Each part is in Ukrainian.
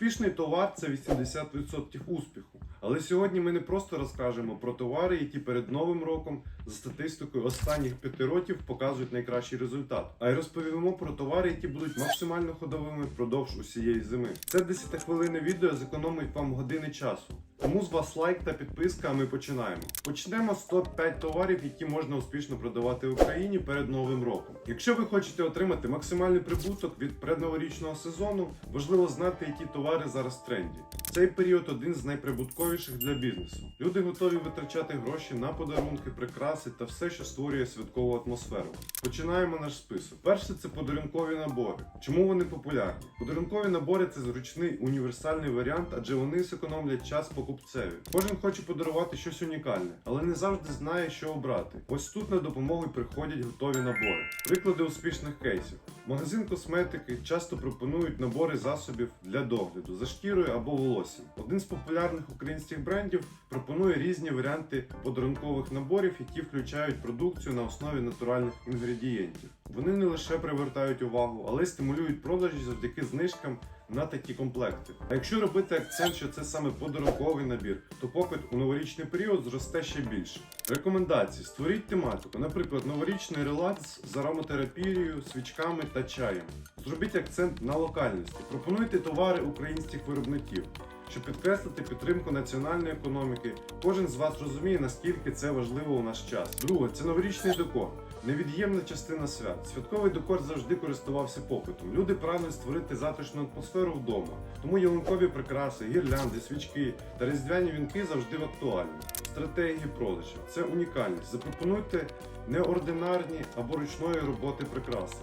Успішний товар це 80% успіху. Але сьогодні ми не просто розкажемо про товари, які перед новим роком за статистикою останніх п'яти років показують найкращий результат, а й розповімо про товари, які будуть максимально ходовими впродовж усієї зими. Це 10-хвилинне відео зекономить вам години часу. Тому з вас лайк та підписка, а ми починаємо. Почнемо з топ-5 товарів, які можна успішно продавати в Україні перед новим роком. Якщо ви хочете отримати максимальний прибуток від предноворічного сезону, важливо знати, які товари зараз в тренді. Цей період один з найприбутковіших для бізнесу. Люди готові витрачати гроші на подарунки, прикраси та все, що створює святкову атмосферу. Починаємо наш список. Перше це подарункові набори. Чому вони популярні? Подарункові набори це зручний універсальний варіант, адже вони зекономлять час покупцеві. Кожен хоче подарувати щось унікальне, але не завжди знає, що обрати. Ось тут на допомогу приходять готові набори. Приклади успішних кейсів. Магазин косметики часто пропонують набори засобів для догляду за шкірою або волоссям. Один з популярних українських брендів пропонує різні варіанти подарункових наборів, які включають продукцію на основі натуральних інгредієнтів. Вони не лише привертають увагу, але й стимулюють продажі завдяки знижкам на такі комплекти. А якщо робити акцент, що це саме подарунковий набір, то попит у новорічний період зросте ще більше. Рекомендації: створіть тематику, наприклад, новорічний релакс з ароматерапією, свічками та чаєм. Зробіть акцент на локальності. Пропонуйте товари українських виробників. Щоб підкреслити підтримку національної економіки, кожен з вас розуміє, наскільки це важливо у наш час. Друге, це новорічний декор. Невід'ємна частина свят. Святковий декор завжди користувався попитом. Люди прагнуть створити затишну атмосферу вдома. Тому ялинкові прикраси, гірлянди, свічки та різдвяні вінки завжди актуальні. Стратегії продажів це унікальність. Запропонуйте неординарні або ручної роботи прикраси.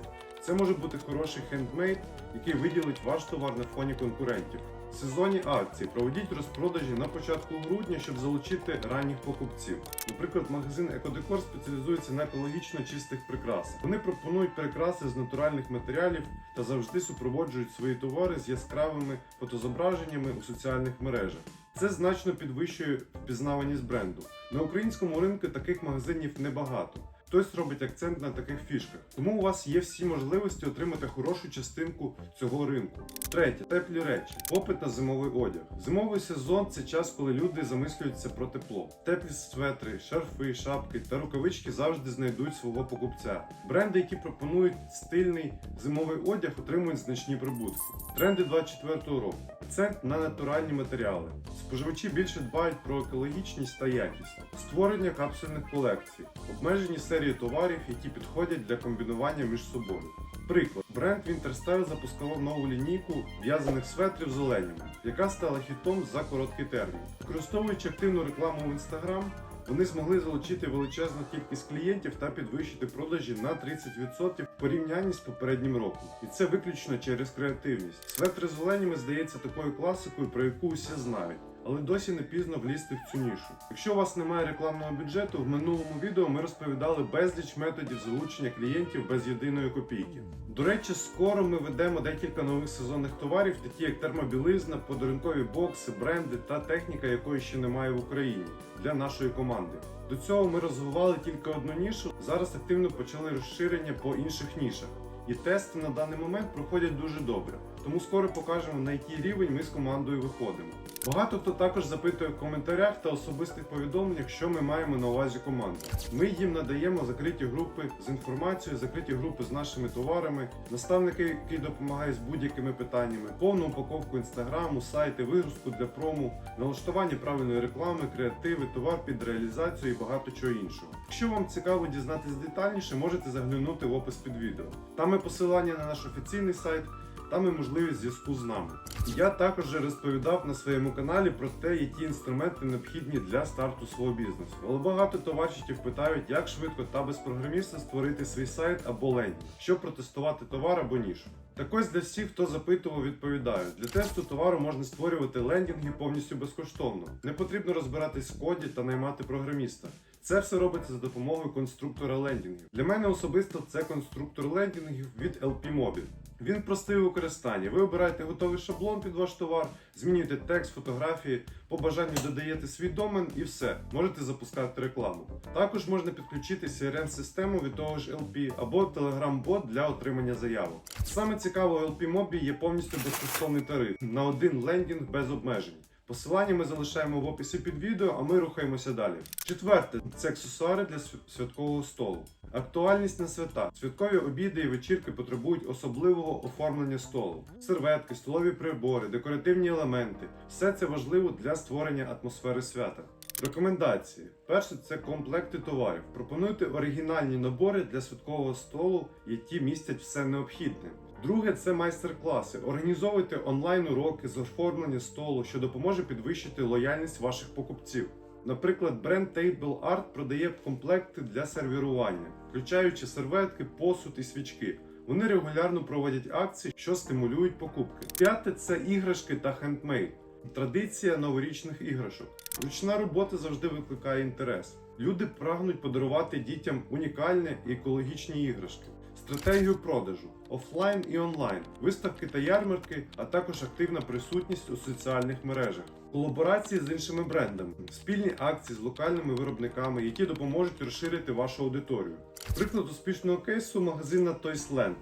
Це може бути хороший хендмейд, який виділить ваш товар на фоні конкурентів. Сезонні акції проведіть розпродажі на початку грудня, щоб залучити ранніх покупців. Наприклад, магазин Екодекор спеціалізується на екологічно чистих прикрасах. Вони пропонують прикраси з натуральних матеріалів та завжди супроводжують свої товари з яскравими фотозображеннями у соціальних мережах. Це значно підвищує впізнаваність бренду. На українському ринку таких магазинів небагато. Хтось робить акцент на таких фішках. Тому у вас є всі можливості отримати хорошу частинку цього ринку. Третє теплі речі. Попит на зимовий одяг. Зимовий сезон це час, коли люди замислюються про тепло. Теплі светри, шарфи, шапки та рукавички завжди знайдуть свого покупця. Бренди, які пропонують стильний зимовий одяг, отримують значні прибутки. Тренди 24-го року. Акцент на натуральні матеріали. Споживачі більше дбають про екологічність та якість. Створення капсульних колекцій. Обмежені серії товарів, які підходять для комбінування між собою. Приклад, бренд Winterstyle запускав нову лінійку в'язаних светрів з оленями, яка стала хітом за короткий термін. Використовуючи активну рекламу в Instagram, вони змогли залучити величезну кількість клієнтів та підвищити продажі на 30% в порівнянні з попереднім роком. І це виключно через креативність. Светри з оленями здається такою класикою, про яку усі знають. Але досі не пізно влізти в цю нішу. Якщо у вас немає рекламного бюджету, в минулому відео ми розповідали безліч методів залучення клієнтів без єдиної копійки. До речі, скоро ми ведемо декілька нових сезонних товарів, такі як термобілизна, подарункові бокси, бренди та техніка, якої ще немає в Україні для нашої команди. До цього ми розвивали тільки одну нішу. Зараз активно почали розширення по інших нішах. І тести на даний момент проходять дуже добре. Тому скоро покажемо на який рівень ми з командою виходимо. Багато хто також запитує в коментарях та особистих повідомленнях, що ми маємо на увазі команду. Ми їм надаємо закриті групи з інформацією, закриті групи з нашими товарами, наставники, які допомагають з будь-якими питаннями, повну упаковку інстаграму, сайти, вигрузку для прому, налаштування правильної реклами, креативи, товар під реалізацію і багато чого іншого. Якщо вам цікаво дізнатись детальніше, можете заглянути в опис під відео. Там є посилання на наш офіційний сайт. Там і можливість зв'язку з нами. Я також розповідав на своєму каналі про те, які інструменти необхідні для старту свого бізнесу. Але багато товаришів питають, як швидко та без програміста створити свій сайт або лендінг, щоб протестувати товар або нішу. Так ось для всіх, хто запитував, відповідаю. Для тесту товару можна створювати лендінги повністю безкоштовно. Не потрібно розбиратись в коді та наймати програміста. Це все робиться за допомогою конструктора лендінгів. Для мене особисто це конструктор лендінгів від LP Mobi. Він простий у використанні. Ви обираєте готовий шаблон під ваш товар, змінюєте текст, фотографії, по бажанню додаєте свій домен і все. Можете запускати рекламу. Також можна підключити CRM-систему від того ж LP або Telegram-бот для отримання заявок. Саме цікаво у LP Mobi є повністю безкоштовний тариф на один лендінг без обмежень. Посилання ми залишаємо в описі під відео, а ми рухаємося далі. Четверте це аксесуари для святкового столу. Актуальність на свята. Святкові обіди і вечірки потребують особливого оформлення столу. Серветки, столові прибори, декоративні елементи. Все це важливо для створення атмосфери свята. Рекомендації: перше це комплекти товарів. Пропонуйте оригінальні набори для святкового столу, які містять все необхідне. Друге це майстер-класи. Організовуйте онлайн-уроки з оформлення столу, що допоможе підвищити лояльність ваших покупців. Наприклад, бренд Table Art продає комплекти для сервірування, включаючи серветки, посуд і свічки. Вони регулярно проводять акції, що стимулюють покупки. П'яте це іграшки та хендмейд. Традиція новорічних іграшок. Ручна робота завжди викликає інтерес. Люди прагнуть подарувати дітям унікальні і екологічні іграшки. Стратегію продажу офлайн і онлайн, виставки та ярмарки, а також активна присутність у соціальних мережах, колаборації з іншими брендами, спільні акції з локальними виробниками, які допоможуть розширити вашу аудиторію. Приклад успішного кейсу магазина Toysland.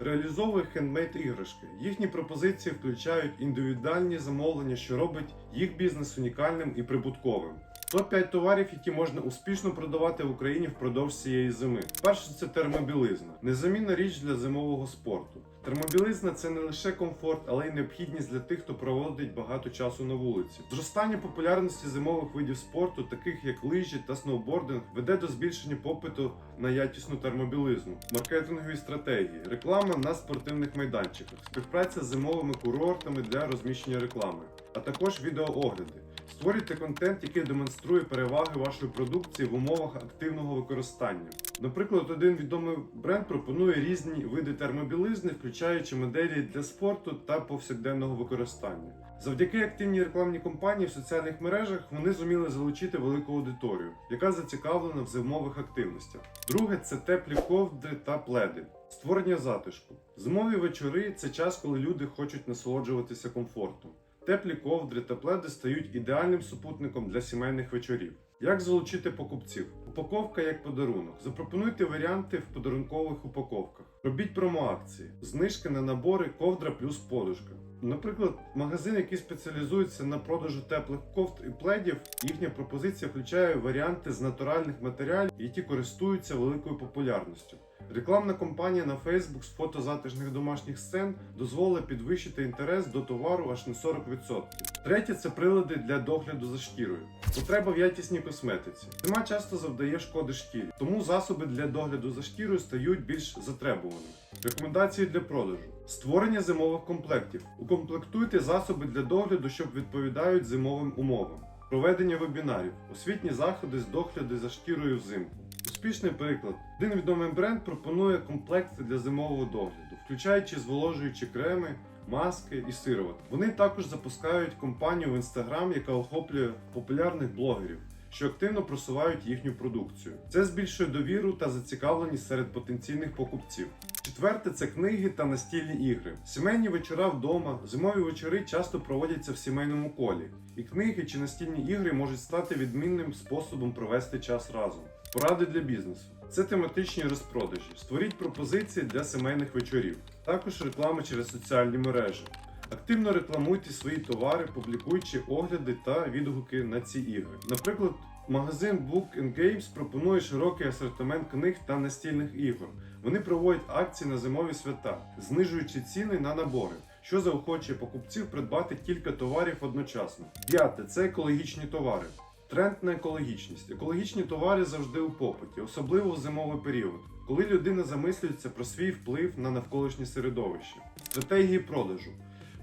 Реалізовує хендмейд іграшки. Їхні пропозиції включають індивідуальні замовлення, що робить їх бізнес унікальним і прибутковим. Топ-5 товарів, які можна успішно продавати в Україні впродовж цієї зими. Перше це термобілизна, незамінна річ для зимового спорту. Термобілизна це не лише комфорт, але й необхідність для тих, хто проводить багато часу на вулиці. Зростання популярності зимових видів спорту, таких як лижі та сноубординг, веде до збільшення попиту на якісну термобілизну, маркетингові стратегії, реклама на спортивних майданчиках, співпраця з зимовими курортами для розміщення реклами, а також відеоогляди. Створюйте контент, який демонструє переваги вашої продукції в умовах активного використання. Наприклад, один відомий бренд пропонує різні види термобілизни, включаючи моделі для спорту та повсякденного використання. Завдяки активній рекламній кампанії в соціальних мережах вони зуміли залучити велику аудиторію, яка зацікавлена в зимових активностях. Друге це теплі ковдри та пледи. Створення затишку. Зимові вечори це час, коли люди хочуть насолоджуватися комфортом. Теплі ковдри та пледи стають ідеальним супутником для сімейних вечорів. Як залучити покупців? Упаковка як подарунок. Запропонуйте варіанти в подарункових упаковках. Робіть промоакції, знижки на набори ковдра плюс подушка. Наприклад, магазин, який спеціалізується на продажу теплих ковд і пледів, їхня пропозиція включає варіанти з натуральних матеріалів, які користуються великою популярністю. Рекламна кампанія на Facebook з фото затишних домашніх сцен дозволить підвищити інтерес до товару аж на 40%. Третє це прилади для догляду за шкірою. Потреба в якісній косметиці. Зима часто завдає шкоди шкірі, тому засоби для догляду за шкірою стають більш затребуваними. Рекомендації для продажу: створення зимових комплектів. Укомплектуйте засоби для догляду, що відповідають зимовим умовам. Проведення вебінарів, освітні заходи з догляду за шкірою взимку. Успішний приклад. Один відомий бренд пропонує комплекти для зимового догляду, включаючи зволожуючі креми, маски і сироватки. Вони також запускають компанію в Instagram, яка охоплює популярних блогерів, що активно просувають їхню продукцію. Це збільшує довіру та зацікавленість серед потенційних покупців. Четверте це книги та настільні ігри. Сімейні вечора вдома, зимові вечори часто проводяться в сімейному колі, і книги чи настільні ігри можуть стати відмінним способом провести час разом. Поради для бізнесу. Це тематичні розпродажі. Створіть пропозиції для сімейних вечорів. Також реклама через соціальні мережі. Активно рекламуйте свої товари, публікуючи огляди та відгуки на ці ігри. Наприклад, магазин Book Games пропонує широкий асортимент книг та настільних ігор. Вони проводять акції на зимові свята, знижуючи ціни на набори, що заохочує покупців придбати кілька товарів одночасно. П'яте це екологічні товари. Тренд на екологічність. Екологічні товари завжди у попиті, особливо в зимовий період, коли людина замислюється про свій вплив на навколишнє середовище. Стратегії продажу.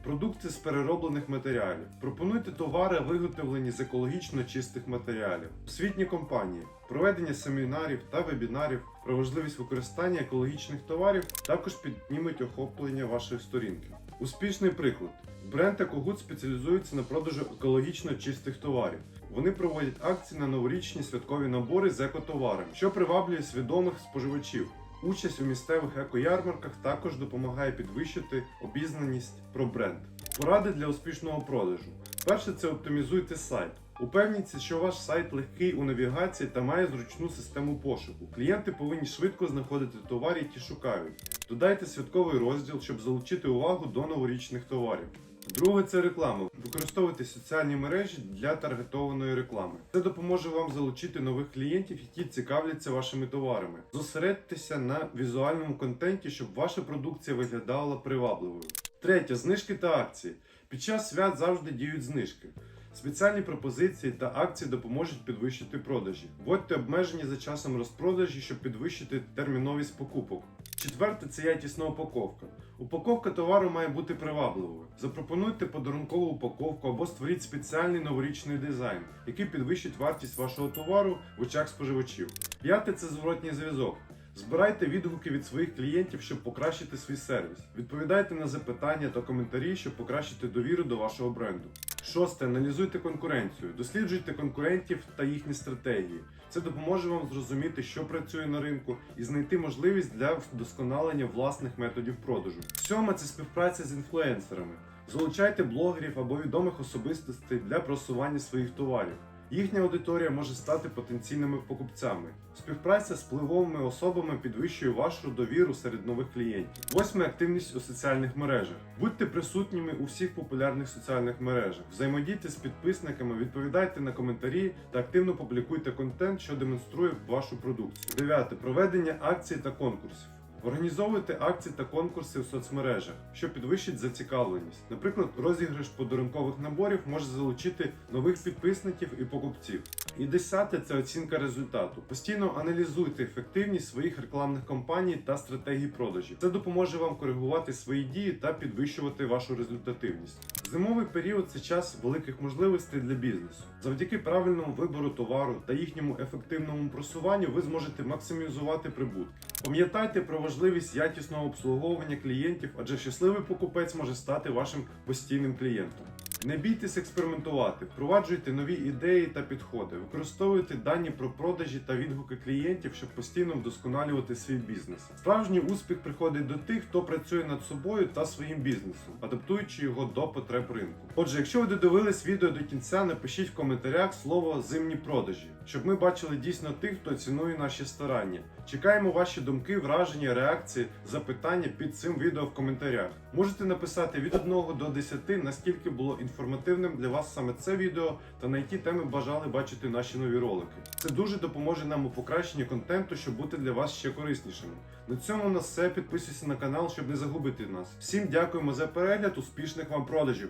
Продукти з перероблених матеріалів. Пропонуйте товари, виготовлені з екологічно чистих матеріалів. Освітні компанії. Проведення семінарів та вебінарів про важливість використання екологічних товарів також піднімуть охоплення вашої сторінки. Успішний приклад. Бренд Екогуд спеціалізується на продажу екологічно чистих товарів. Вони проводять акції на новорічні святкові набори з екотоварами, що приваблює свідомих споживачів. Участь у місцевих екоярмарках також допомагає підвищити обізнаність про бренд. Поради для успішного продажу. Перше це оптимізуйте сайт. Упевніться, що ваш сайт легкий у навігації та має зручну систему пошуку. Клієнти повинні швидко знаходити товари, які шукають. Додайте святковий розділ, щоб залучити увагу до новорічних товарів. Друге це реклама. Використовуйте соціальні мережі для таргетованої реклами. Це допоможе вам залучити нових клієнтів, які цікавляться вашими товарами. Зосередьтеся на візуальному контенті, щоб ваша продукція виглядала привабливою. Третє знижки та акції. Під час свят завжди діють знижки. Спеціальні пропозиції та акції допоможуть підвищити продажі. Вводьте обмеження за часом розпродажі, щоб підвищити терміновість покупок. Четверте це якісна упаковка. Упаковка товару має бути привабливою. Запропонуйте подарункову упаковку або створіть спеціальний новорічний дизайн, який підвищить вартість вашого товару в очах споживачів. П'яте це зворотній зв'язок. Збирайте відгуки від своїх клієнтів, щоб покращити свій сервіс. Відповідайте на запитання та коментарі, щоб покращити довіру до вашого бренду. Шосте. Аналізуйте конкуренцію. Досліджуйте конкурентів та їхні стратегії. Це допоможе вам зрозуміти, що працює на ринку, і знайти можливість для вдосконалення власних методів продажу. Сьоме це співпраця з інфлюенсерами. Залучайте блогерів або відомих особистостей для просування своїх товарів. Їхня аудиторія може стати потенційними покупцями. Співпраця з впливовими особами підвищує вашу довіру серед нових клієнтів. Восьме активність у соціальних мережах. Будьте присутніми у всіх популярних соціальних мережах. Взаємодійте з підписниками, відповідайте на коментарі та активно публікуйте контент, що демонструє вашу продукцію. Дев'яте проведення акцій та конкурсів. Організовуйте акції та конкурси в соцмережах, що підвищить зацікавленість. Наприклад, розіграш подарункових наборів може залучити нових підписників і покупців. І десяте це оцінка результату. Постійно аналізуйте ефективність своїх рекламних кампаній та стратегій продажів. Це допоможе вам коригувати свої дії та підвищувати вашу результативність. Зимовий період це час великих можливостей для бізнесу. Завдяки правильному вибору товару та їхньому ефективному просуванню ви зможете максимізувати прибутки. Пам'ятайте про важливість якісного обслуговування клієнтів, адже щасливий покупець може стати вашим постійним клієнтом. Не бійтесь експериментувати, впроваджуйте нові ідеї та підходи, використовуйте дані про продажі та відгуки клієнтів, щоб постійно вдосконалювати свій бізнес. Справжній успіх приходить до тих, хто працює над собою та своїм бізнесом, адаптуючи його до потреб ринку. Отже, якщо ви додивились відео до кінця, напишіть в коментарях слово зимні продажі, щоб ми бачили дійсно тих, хто цінує наші старання. Чекаємо ваші думки, враження, реакції, запитання під цим відео в коментарях. Можете написати від 1 до 10, наскільки було інформативним для вас саме це відео та на які теми бажали бачити наші нові ролики. Це дуже допоможе нам у покращенні контенту, щоб бути для вас ще кориснішими. На цьому у нас все. Підписуйся на канал, щоб не загубити нас. Всім дякуємо за перегляд, успішних вам продажів!